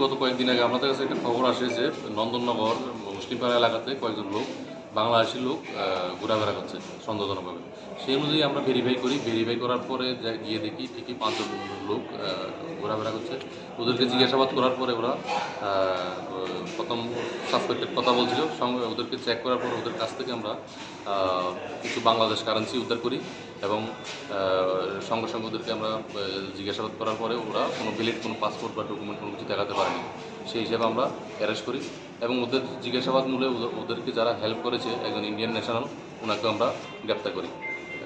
গত কয়েকদিন আগে আমাদের কাছে একটা খবর আসে যে নন্দননগর মুসলিমপাড়া এলাকাতে কয়েকজন লোক বাংলাদেশি লোক ঘোরাফেরা করছে সন্দেহজনকভাবে। সেই অনুযায়ী আমরা ভেরিফাই করি। ভেরিফাই করার পরে গিয়ে দেখি ঠিকই পাঁচজন লোক ঘোরাফেরা করছে। ওদেরকে জিজ্ঞাসাবাদ করার পরে ওরা প্রথম সাসপেক্টেড কথা বলছিল। সঙ্গে ওদেরকে চেক করার পর ওদের কাছ থেকে আমরা কিছু বাংলাদেশ কারেন্সি উদ্ধার করি এবং সঙ্গে সঙ্গে ওদেরকে আমরা জিজ্ঞাসাবাদ করার পরে ওরা কোনো ভ্যালিড কোনো পাসপোর্ট বা ডকুমেন্ট কোনো কিছু দেখাতে পারেনি। সেই হিসাবে আমরা অ্যারেস্ট করি এবং ওদের জিজ্ঞাসাবাদ মূলে ওদের- ওদেরকে যারা হেল্প করেছে একজন ইন্ডিয়ান ন্যাশনাল ওনাকে আমরা গ্রেপ্তার করি।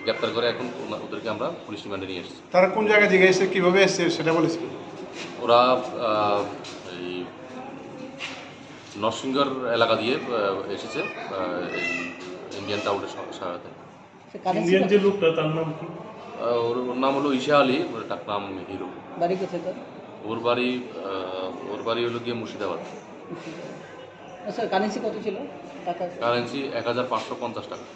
গ্রেপ্তার করে এখন ওদেরকে আমরা পুলিশ রিমান্ডে নিয়ে এসেছি। তারা কোন জায়গায় জিজ্ঞাসা কীভাবে এসছে সেটা বলেছিল? ওরা এই নরসিংগড় এলাকা দিয়ে এসেছে এই ইন্ডিয়ান টাউনের সহায়তায়। ইন্ডিয়ান যে লোকটা তার নাম কি? ওর ওর নাম হলো ঈশা আলী ওর ডাক নাম হিরো। বাড়ি কোথায় ওর বাড়ি বাড়ি হলো গিয়ে মুর্শিদাবাদ। আচ্ছা কারেন্সি কত ছিল? টাকা? কারেন্সি এক হাজার পাঁচশো পঞ্চাশ টাকা।